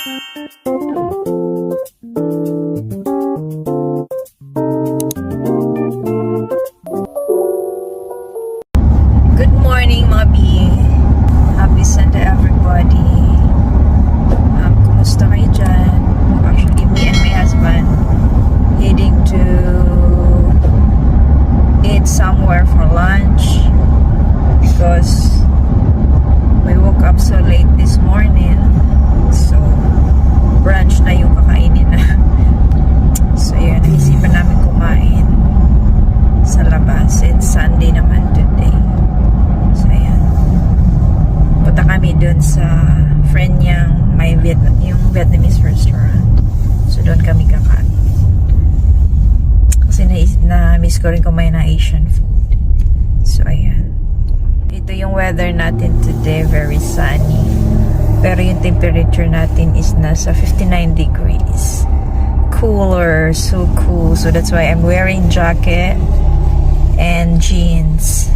Good morning mga B. Happy Sunday everybody. Um, kumusta kayo dyan? Actually, me and my husband heading to eat somewhere for lunch na-miss ko rin kumain ng Asian food. So, ayan. Ito yung weather natin today. Very sunny. Pero yung temperature natin is nasa 59 degrees. Cooler. So cool. So, that's why I'm wearing jacket and jeans.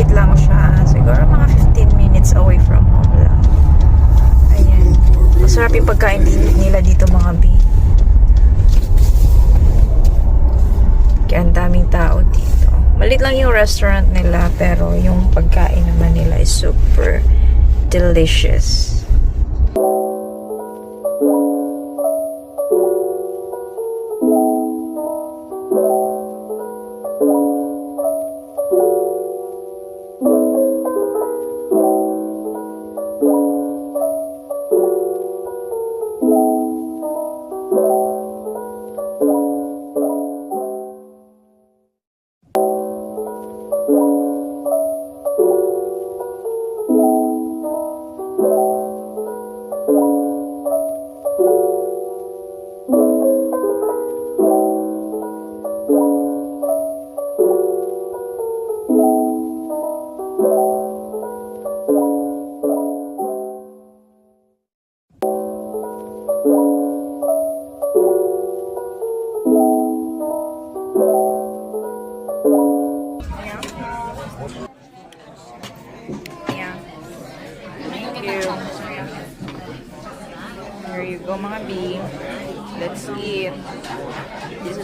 Malapit lang siya. Siguro mga 15 minutes away from home lang. Ayan. Masarap yung pagkain nila dito mga B. Kaya ang daming tao dito. Malit lang yung restaurant nila pero yung pagkain naman nila is super delicious.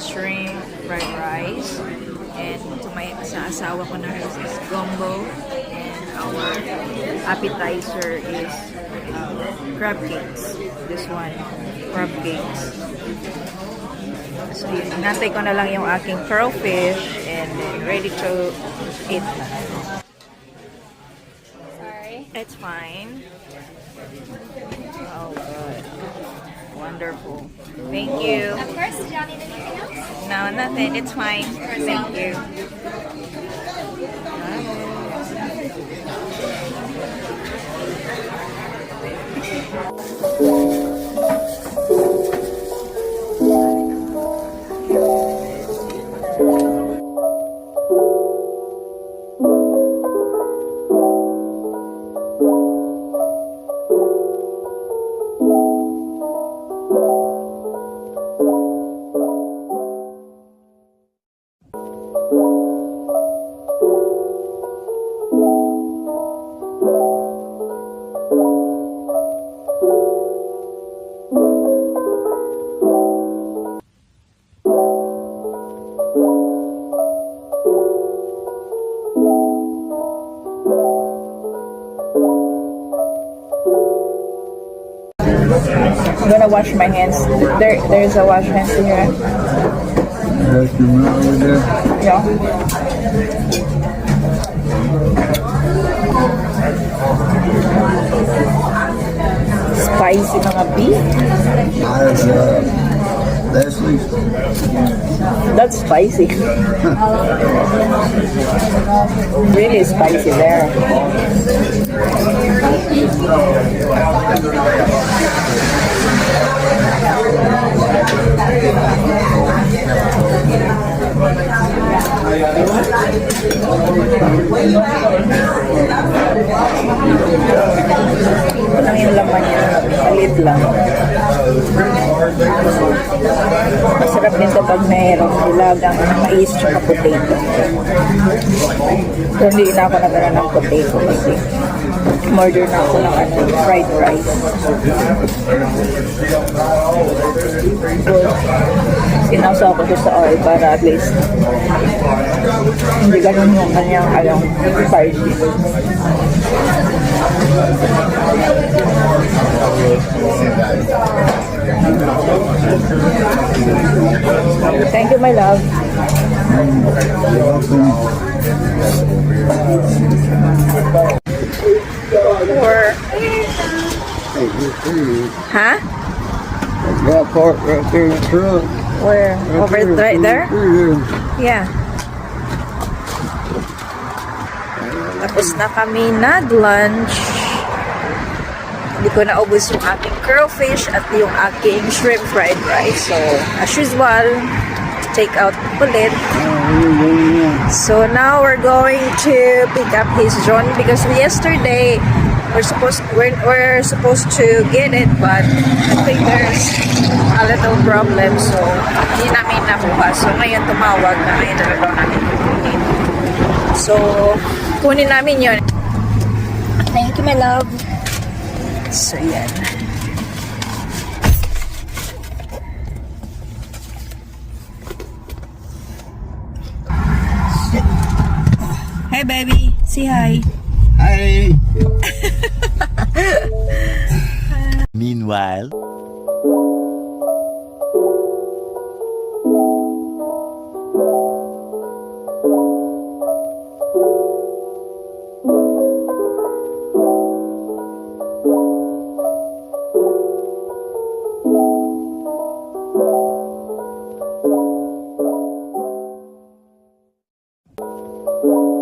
Shrimp fried rice. And to my sa asawa ko na is, is gumbo. And our appetizer is um, crab cakes. This one, crab cakes. So, yun. Inantay ko na lang yung aking pearl fish and then ready to eat na. Sorry. It's fine. Oh, good. Wonderful. Thank you. Of course, do y'all need anything else? No, nothing. It's fine. Thank you. I'm gonna wash my hands. There, there's a wash hands here. Yeah. Spicy mga beef. That's spicy. really spicy there. Mayroong nilagang mais tsaka potato. So, hindi na ako nagkaroon ng potato kasi order na ako ng ano, fried rice. Good. Sinausa ako doon sa oil para at least hindi ganun yung kanyang alam, spicy. Thank you, my love. Or, huh? Got parked right there in the truck. Where? Over right there? Right Yeah. Tapos na kami nag-lunch. Hindi ko naubos yung aking curlfish at yung aking shrimp fried rice. So, as usual, take out ulit. So now we're going to pick up his John because yesterday we're supposed we're, we're supposed to get it but I think there's a little problem so hindi namin nakuha. So ngayon tumawag na ngayon daw namin kukunin. So kunin namin yon. Thank you my love. So yan. Hey baby, say hi. Hey. Meanwhile, Yung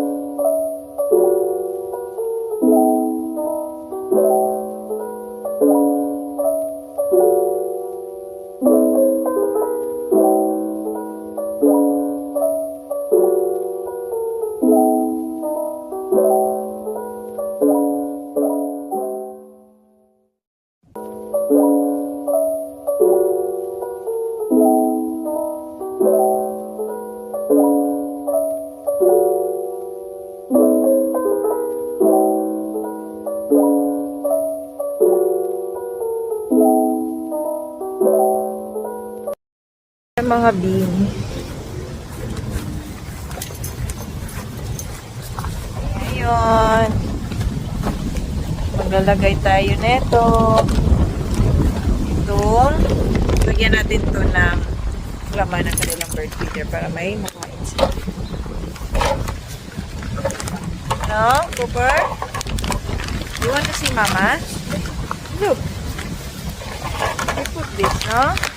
mga bean. Ngayon. Maglalagay tayo nito. Ito. Lagyan natin to ng laman ng kanilang bird feeder para may makain. No, Cooper? You want to see Mama? Look. I put this, no?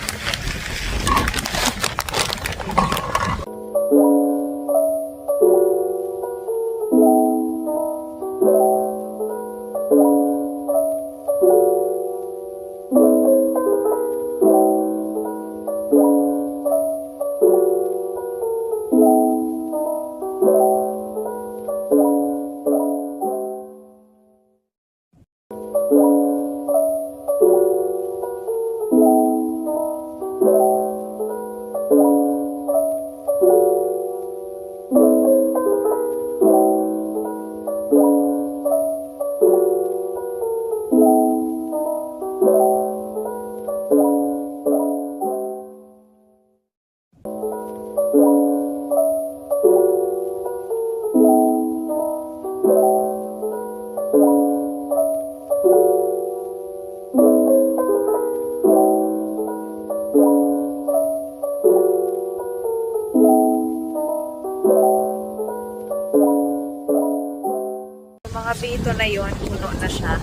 Na siya.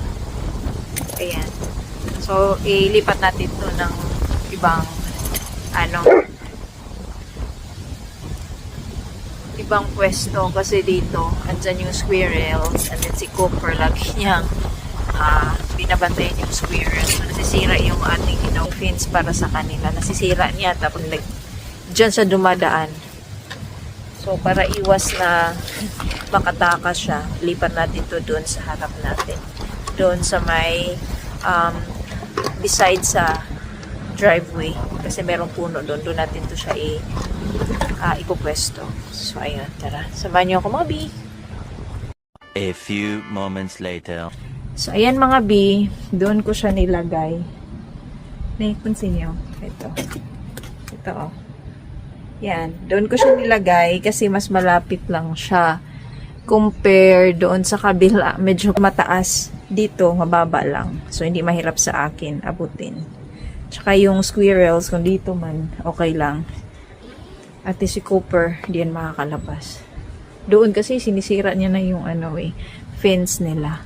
Ayan. So, ilipat natin to ng ibang ano ibang pwesto kasi dito andyan yung squirrels and then si Cooper lagi niyang ah binabantayan yung squirrels so, nasisira yung ating you know, fence para sa kanila nasisira niya tapos nag dyan siya dumadaan so para iwas na makatakas siya lipat natin to doon sa harap natin. Doon sa may um, beside sa driveway. Kasi merong puno doon. Doon natin to siya i uh, ipupwesto so ayun tara. Samahan niyo ako mga bi A few moments later. so ayan mga bi doon ko siya nilagay. Naipansin niyo ito. Ito oh yan. Doon ko siya nilagay kasi mas malapit lang siya compare doon sa kabila. Medyo mataas. Dito mababa lang. So hindi mahirap sa akin abutin. Tsaka yung squirrels kung dito man okay lang. At si Cooper di yan makakalabas. Doon kasi sinisira niya na yung ano eh fence nila